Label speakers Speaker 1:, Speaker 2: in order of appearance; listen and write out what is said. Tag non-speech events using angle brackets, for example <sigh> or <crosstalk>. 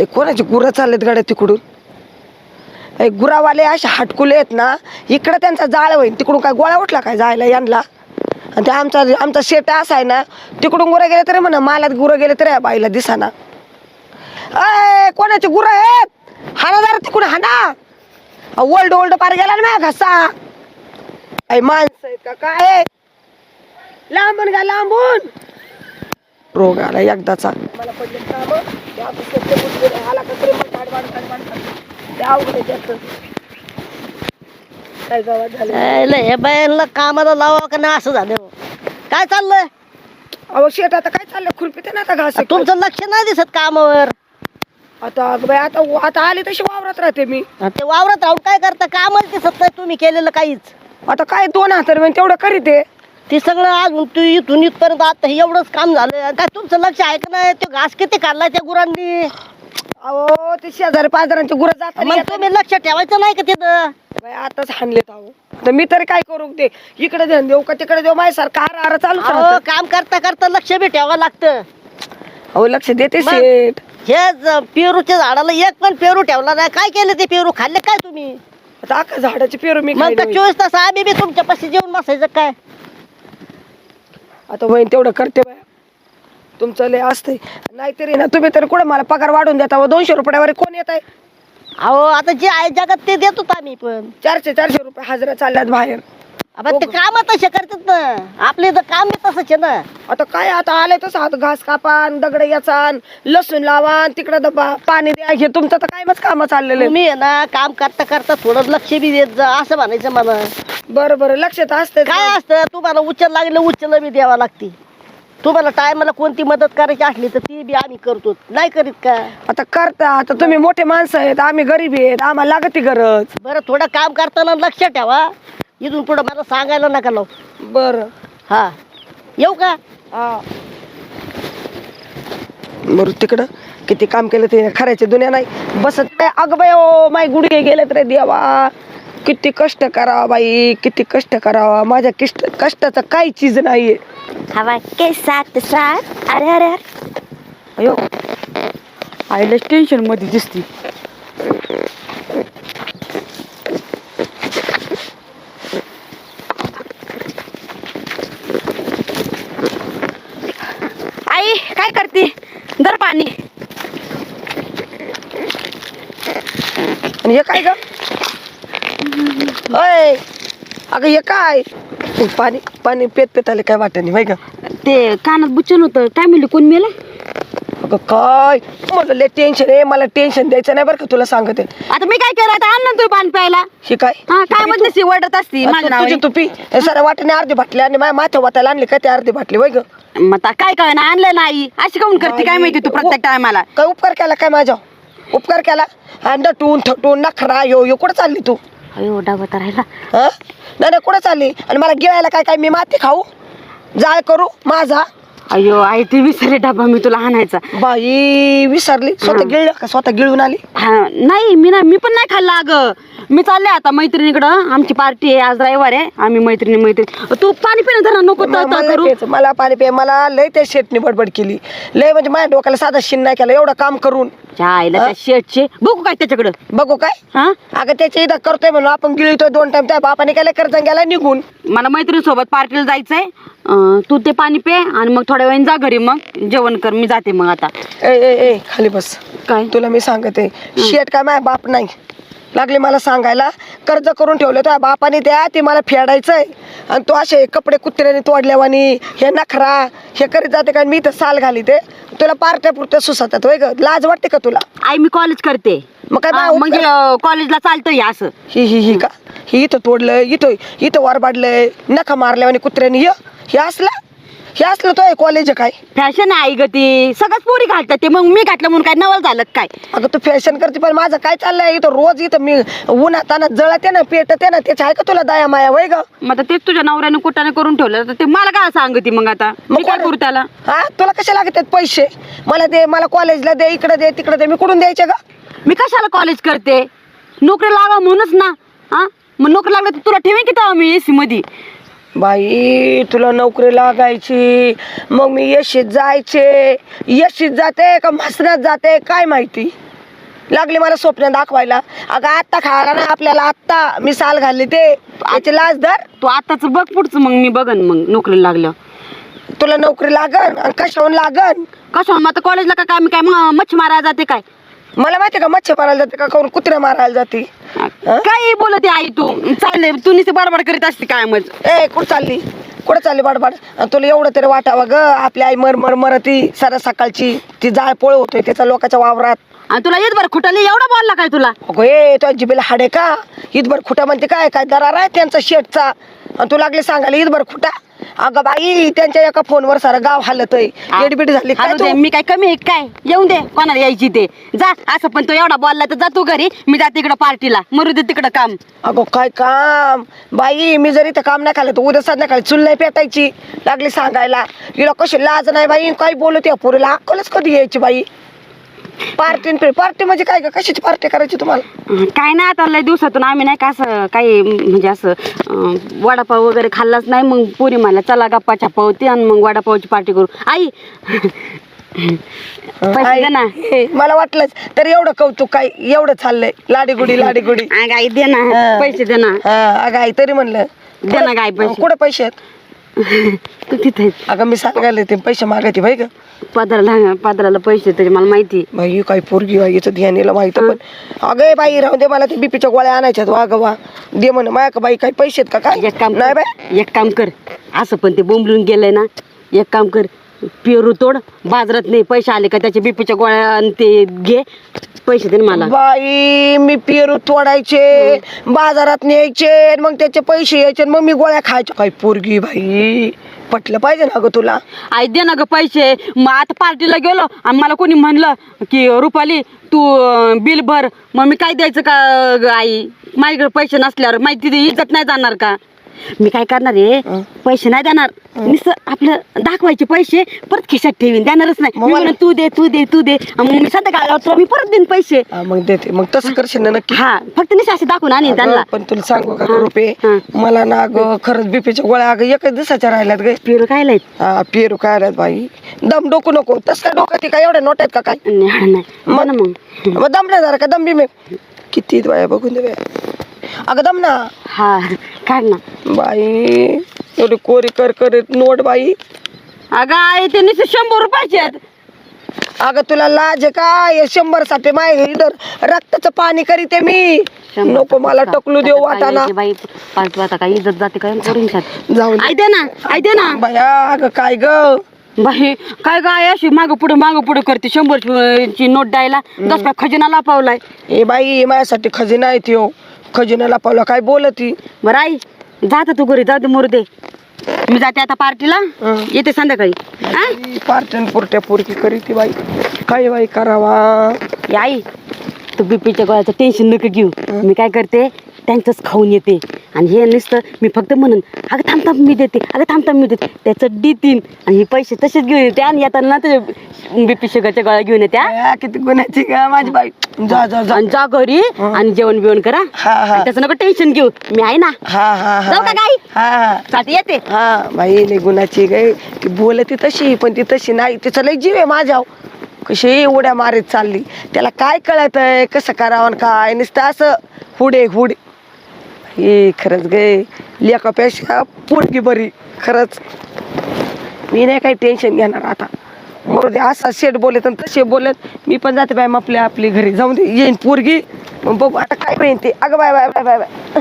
Speaker 1: ए कोणाची गुरं चाललेत गाड्या तिकडून? ए गुरावाले असे हाटकुले आहेत ना इकडं त्यांचा जाळ होईल तिकडून काय गोळा उठला काय जायला यांना? आणि ते आमचा आमचा शेट असा आहे ना तिकडून गुरं गेले तरी म्हणा मालात गुरं गेले तरी या बाईला दिसाना. अय कोणाचे गुरं आहेत? हाना जरा तिकडून हाना. ओल्ड ओल्ड पार गेला ना घसा. अय माणसं आहेत का काय? लांबून का लांबून. रोग आला एकदाचा. मला पडले ते मग. ते अवघड आहे. काय गावात झालं?
Speaker 2: हे बायांना कामाला लावा का नाही असं झालं? काय चाललंय?
Speaker 1: अहो शेट आता काय चाललं खुरपीते ना आता घास
Speaker 2: तुमचं लक्ष नाही दिसत कामावर.
Speaker 1: आता अगं बाई आता आता आली तशी वावरात राहते मी.
Speaker 2: ते वावरात राहून काय करता? कामच दिसत नाही तुम्ही केलेलं काहीच.
Speaker 1: आता काय दोन हातर तेवढं करीते
Speaker 2: ते सगळं अजून तू इथून इथपर्यंत आता हे एवढंच काम झालं काय तुमचं लक्ष आहे का नाही? ते घास किती काढलाय त्या गुरांनी?
Speaker 1: अहो ते शेजारी पाजारांची गुरं जातात.
Speaker 2: मग तुम्ही लक्ष ठेवायचं नाही का तिथं?
Speaker 1: बाई, आताच हाणलेत अहो. तर मी तरी काय करू ते? इकडे ध्यान देऊ का तिकडे देऊ? माझ्यासारखं हार हार चालू
Speaker 2: अहो काम करता करता लक्ष बी ठेवावं लागतं.
Speaker 1: अहो लक्ष देते
Speaker 2: मग?
Speaker 1: शेठ.
Speaker 2: हे ज- पेरूच्या झाडाला एक पण पेरू ठेवला नाही. काय केलं ते पेरू? खाल्ले काय तुम्ही?
Speaker 1: आता अख्खा झाडाची पेरू मी
Speaker 2: मग
Speaker 1: होईल.
Speaker 2: चोवीस तास आम्ही बी तुमच्या पाशी जेवण बसायचं काय?
Speaker 1: आता वहीन तेवढं करते बाया. तुमचं लय असतंय. नाहीतरी ना तुम्ही तर कुठं मला पगार वाढून देता व दोनशे रुपयावर कोण येत आहे?
Speaker 2: अहो आता जे आहे जगात ते देतो आम्ही पण.
Speaker 1: चारशे चारशे रुपये हजरा चालल्यात बाहेर.
Speaker 2: आता ते काम तसे करतात ना. आपले इथं काम तसंच आहे ना.
Speaker 1: आता काय आता आलंय तसं आता घास कापान दगड याचान लसूण लावान तिकडं दबा पाणी द्या हे तुमचं तर काय मग काम चाललेलं आहे.
Speaker 2: तुम्ही आहे ना काम करता करता थोडं लक्ष बी देत जा असं म्हणायचं मला.
Speaker 1: बरं बरं लक्षात असते
Speaker 2: काय असतं तुम्हाला उचल लागलं उचल बी द्यावा लागते. तुम्हाला टायमाला कोणती मदत करायची असली तर ती बी आम्ही करतो. नाही करीत का?
Speaker 1: आता करता आता तुम्ही मोठे माणसं आहेत आम्ही गरीब आहेत आम्हाला लागती गरज.
Speaker 2: बरं थोडं काम करताना लक्ष ठेवा. इथून पुढं मला सांगायला नका लावू.
Speaker 1: बरं.
Speaker 2: हा. येऊ का?
Speaker 1: हा. बरं तिकडं किती काम केलं ते खऱ्याच्या दुनिया नाही. बसत काय अगं बाई ओ माय गुडघे गेलेत रे देवा. किती कष्ट करावा बाई किती कष्ट करावा. माझ्या किष्ट कष्टाचं काही चीज नाहीये.
Speaker 3: हवा के साथ साथ. अरे अरे अरे.
Speaker 4: अयो. आईलाच टेन्शनमध्ये दिसती आई काय करते? दर पाणी.
Speaker 1: आणि हे काय ग? अय अगं हे काय? पाणी पाणी पेत पेत आले काय वाटत नाही माहिती का
Speaker 4: ते कानात बुचन होतं. काय म्हणले कोण मेला?
Speaker 1: अगं काय? मला लय टेन्शन आहे मला टेन्शन द्यायचं नाही बरं का तुला सांगते.
Speaker 4: आता मी काय केलं आता आण ना तू पाणी प्यायला.
Speaker 1: ही काय?
Speaker 4: हा काय म्हणते ती? असती माझ्या
Speaker 1: तू- तुझी
Speaker 4: नावाने.
Speaker 1: तुपी. हे साऱ्या वाटेने अर्धी बाटली आणि माझ्या माथ्या वाटायला आणली काय ते अर्धी बाटली वय ग?
Speaker 4: मग आता काय काय ना आणलं नाही. अशी काऊन करते काय माहिती तू प्रत्येक टायमाला?
Speaker 1: काय उपकार केला काय माझ्या? उपकार केला? हा, नटून थटून नखरा यो यो कुठं चालली तू?
Speaker 4: अयो राहिला.
Speaker 1: हा? नाही नाही कुठं चालली? आणि मला गिळायला काय काय मी माती खाऊ? जाळ करू माझा?
Speaker 4: अयो आई ते विसरले डबा मी तुला आणायचा.
Speaker 1: बाई विसरली? स्वतः गिळलं का? स्वतः गिळून आली?
Speaker 4: हा नाही मी ना मी पण नाही खाल्ला अगं. मी चालले आता मैत्रिणीकडं. आमची पार्टी आहे आज रविवार आहे. आम्ही मैत्रिणी मैत्रिणी तू पाणी पिणं जरा नको तळ
Speaker 1: मला
Speaker 4: करू.
Speaker 1: प्यायचं, मला पाणी पे मला लय त्या शेटनी बडबड केली. लय म्हणजे माझ्या डोक्याला साधा शिन नाही केला. एवढं काम करून.
Speaker 4: त्या आईला त्या शेटचे बघू काय त्याच्याकडं.
Speaker 1: बघू काय?
Speaker 4: हा?
Speaker 1: अगं त्याच्या इथं करतोय म्हणून आपण गिळतोय दोन टाइम त्या बापाने केलं कर्ज गेला निघून.
Speaker 4: मला मैत्रिणीसोबत पार्टीला जायचंय. अं, तू ते पाणी पे आणि मग थोड्या वेळाने जा घरी मग. जेवण कर मी जाते मग आता.
Speaker 1: ए ए ए खाली बस.
Speaker 4: काय?
Speaker 1: तुला मी सांगते. शेट काय माझ्या बाप नाही. लागले मला सांगायला. कर्ज करून ठेवलं त्या बापाने द्या ते मला फेडायचंय. आणि तो असे कपडे कुत्र्याने तोडल्यावानी हे नखरा हे करीत जाते का? मी इथं साल घाली ते तुला पार्ट्या पुरत्या सुसातात होय ग? लाज वाटते का तुला?
Speaker 4: आई मी कॉलेज करते.
Speaker 1: मग काय
Speaker 4: म्हणजे अं, कॉलेजला चालतं हे असं.
Speaker 1: ही ही ही का? ही इथं तोडलंय इथं इथं वारबाडलंय. नखा मारल्यावानी कुत्र्याने हे असलं? हे असलं तो कॉलेज काय?
Speaker 4: फॅशन आहे ग ती. सगळ्याच पोरी घालतात ते. मग मी घातलं म्हणून काय नवल झालं का काय?
Speaker 1: अगं तू फॅशन करते पण माझं काय चाललंय? इथं रोज इथं मी उन्हात तानात जळते ना पेटते ना त्याच्या आहे का तुला दया माया वय ग?
Speaker 4: मग आता तेच तुझ्या नवऱ्याने कुठाने करून ठेवलं. तर ते मला काय सांगते मग आता? मी काय करू त्याला?
Speaker 1: हा? तुला कशा लागत आहेत पैसे? मला दे मला कॉलेजला दे इकडे दे तिकडे दे. मी कुठून द्यायचे का
Speaker 4: मी कशाला कॉलेज करते? नोकरी लावा म्हणूनच ना. हा? मग नोकरी लागली तर तुला ठेवेन की तेव्हा मी एसी मध्ये?
Speaker 1: बाई तुला नोकरी लागायची. मग मी यशीत जायचे. यशीत जाते का म्हसण्यात जाते काय माहिती? लागली मला स्वप्न दाखवायला. अगं आत्ता खायला ना आपल्याला आत्ता. मी साल घालली ते. याची लाज धर.
Speaker 4: तू आताच बघ पुढचं मग मी बघन मग नोकरीला लागलं
Speaker 1: तुला नोकरी लागन आणि कशाहून लागन?
Speaker 4: कसं मग आता कॉलेजला का काय? मी काय मच्छी मारायला जाते काय?
Speaker 1: मला माहिती का मच्छी मारायला जाते का कोण कुत्र्या मारायला जाते?
Speaker 4: काय बोलते आई तू. चालले तू नुसती बडबड करीत असते काय मग?
Speaker 1: ए कुठं चालली? कुठं चालली बाडबाड? आणि तुला एवढं तरी वाटावं ग. आपली आई मर मर मर ती सर सकाळची. ती जाळ पोळ होतोय त्याचा लोकांच्या वावरात.
Speaker 4: आणि तुला येत बरं खुटाली एवढा बोलला काय तुला?
Speaker 1: अगो ए तो जिबेला हाडे का? ईदभर खुटा म्हणते काय? काय दरार आहे त्यांचा शेटचा आणि तू लागले सांगायला ईदभर खुटा. अगं बाई त्यांच्या एका फोनवर सारं गाव हालत आहे एडबिट झाली. काय
Speaker 4: हालू दे,
Speaker 1: तू?
Speaker 4: मी काय कमी आहे काय? येऊन दे कोणाला यायची ते. जा असं पण तो एवढा बोलला तर जा तू घरी. मी जाते तिकडं पार्टीला. मरू दे तिकडं काम.
Speaker 1: अगो काय काम? बाई मी जरी ते काम नाही खाल्लं तर उद्या संध्याकाळी चुल नाही पेटायची. लागली सांगायला. हिला कशी लाज नाही बाई काही बोलत या पुरीला? अक्कलच कधी यायची बाई? पार्टी पार्टी म्हणजे काय ग? कशाची पार्टी करायची तुम्हाला?
Speaker 4: काय नाही आता लय दिवसातून आम्ही नाही का असं काही म्हणजे असं अं, वडापाव वगैरे खाल्लाच नाही. मग पुरी मला चला गप्पा छापा होती आणि मग वडापावची पार्टी करू. आई! पैसे
Speaker 1: आई,
Speaker 4: दे ना.
Speaker 1: हे, मला वाटलंच तर एवढं कौतुक काय एवढं चाललंय. लाडी गुडी <laughs> लाडी गुडी
Speaker 4: अगं आई दे ना.
Speaker 1: हा.
Speaker 4: पैसे दे ना.
Speaker 1: हा, अगं आई तरी म्हणलं.
Speaker 4: दे ना गाय पैसे.
Speaker 1: कुठं पैसे आहेत? <laughs>
Speaker 4: तू तिथे.
Speaker 1: अगं मी सांगायला ते पैसे मागायचे भाई ग?
Speaker 4: पदराला पदराला पैसे तरी मला माहिती
Speaker 1: बाई काही पोरगी बाई याचं ध्यान येलं माहीत पण. अगं बाई राहू दे मला ते बीपीच्या गोळ्या आणायच्यात वा ग वा दे म्हण माया का बाई काही पैसे आहेत का काय?
Speaker 4: एक काम
Speaker 1: नाही बाई.
Speaker 4: एक काम कर. असं पण ते बोंबलून गेलंय ना एक काम कर. पेरू तोड बाजारात नाही पैसे आले का त्याच्या बीपीच्या गोळ्या आणि ते घे पैसे दे ना मला.
Speaker 1: बाई मी पेरू तोडायचे बाजारात न्यायचे मग त्याचे पैसे यायचे मग मी गोळ्या खायच्या काही पोरगी बाई पटलं पाहिजे ना ग तुला?
Speaker 4: आई दे ना ग पैसे. मग आता पार्टीला गेलो आणि मला कोणी म्हणलं की रुपाली तू अं, बिल भर. मग मी काय द्यायचं का ग आई? माझ्याकडे पैसे नसल्यावर माहिती इज्जत नाही जाणार का? मी काय करणार आहे. पैसे नाही देणार. नुसतं आपलं दाखवायचे पैसे परत खिशात ठेवीन. देणारच नाही. मी म्हणेन, तू दे तू दे तू दे. मग मी संध्याकाळी आल्यावर तुला मी परत देईन पैसे.
Speaker 1: हा, मग देते. मग तसं करशील ना नक्की?
Speaker 4: हा फक्त निशा असे दाखवून आणि त्यांना.
Speaker 1: अगं, पण तुला सांगू का रुपये
Speaker 4: हा.
Speaker 1: मला ना ग खरंच बीपीच्या गोळ्या अगं एकच दिवसाच्या राहिल्यात ग.
Speaker 4: पेरू काय लाईत?
Speaker 1: हा पेरू काय आल्यात बाई? दम डोकू नको. तस काय डोकं ते काय एवढ्या नोट आहेत का काय?
Speaker 4: नाही मग ना मग.
Speaker 1: मग दम नाही जरा का? दम बी मी किती आहेत बाया बघून दे बाया. अगं दम ना.
Speaker 4: हा. काढ ना.
Speaker 1: बाई एवढी कोरी कर कर नोट बाई.
Speaker 4: अगं आई ते नुसते शंभर रुपयाचे आहेत.
Speaker 1: अगं तुला लाज आहे का हे शंभरसाठी माय इधर. रक्ताचं पाणी करीते मी.
Speaker 4: शंभर
Speaker 1: नको मला. टकलू देऊ
Speaker 4: आता काय
Speaker 1: वाटाना
Speaker 4: यायची बाई? आता काय इज्जत जाते काय?
Speaker 1: जाऊ दे.
Speaker 4: आई दे ना आई दे ना.
Speaker 1: बाया अगं काय ग?
Speaker 4: बाई काय गाय अशी मागं पुढे मागं पुढे करते. शंभर ची नोट द्यायला. दस काय खजिना लापावलाय.
Speaker 1: ए बाई हे माझ्यासाठी खजिना आहे त्यो. खजिनाला पावला काय बोलती
Speaker 4: बरं आई जाता तू घरी जाऊ दे मुरू दे मी जाते आता पार्टीला.
Speaker 1: हं.
Speaker 4: येते संध्याकाळी. हा?
Speaker 1: पार्टन पुरट्या पुरकी करीती बाई. काय बाई करावा?
Speaker 4: ए आई तू बीपीच्या गोळ्याचं टेन्शन नको घेऊ. मी काय करते त्यांचंच खाऊन येते. आणि हे नुसतं मी फक्त म्हणून अगं थांब थांब मी देते. अगं थांब थांब मी देते. त्याचं देतीन आणि हे पैसे तसेच घेऊन येते आणि येताना ते बीपी शुगरच्या गोळ्या घेऊन येत्या
Speaker 1: किती गुन्ह्याची का माझी बाई. जा जा जा.
Speaker 4: आणि जा घरी आणि जेवण बिवण करा.
Speaker 1: हा, हा.
Speaker 4: आणि त्याचं नको टेन्शन घेऊ. मी आहे ना.
Speaker 1: हा
Speaker 4: जाऊ का गाई? साठी येते.
Speaker 1: हा बाई लय गुणाची गे. ती बोलती तशी पण ती तशी नाही. तिचं लय जीव आहे माझ्याव कशी उड्या मारीत चालली. त्याला काय कळत आहे कसं करावं आणि काय? नुसतं असं हुडे हुडे. हे खरंच गे लेकापेक्षा पोरगी बरी खरंच. मी नाही काही टेन्शन घेणार आता. मरू दे असा शेट बोलत आणि तसे बोलत मी पण जाते बाय आपल्या आपली घरी. जाऊन दे येईन पोरगी. मग बघू आता काय होईन ते. अगं bye bye bye bye bye.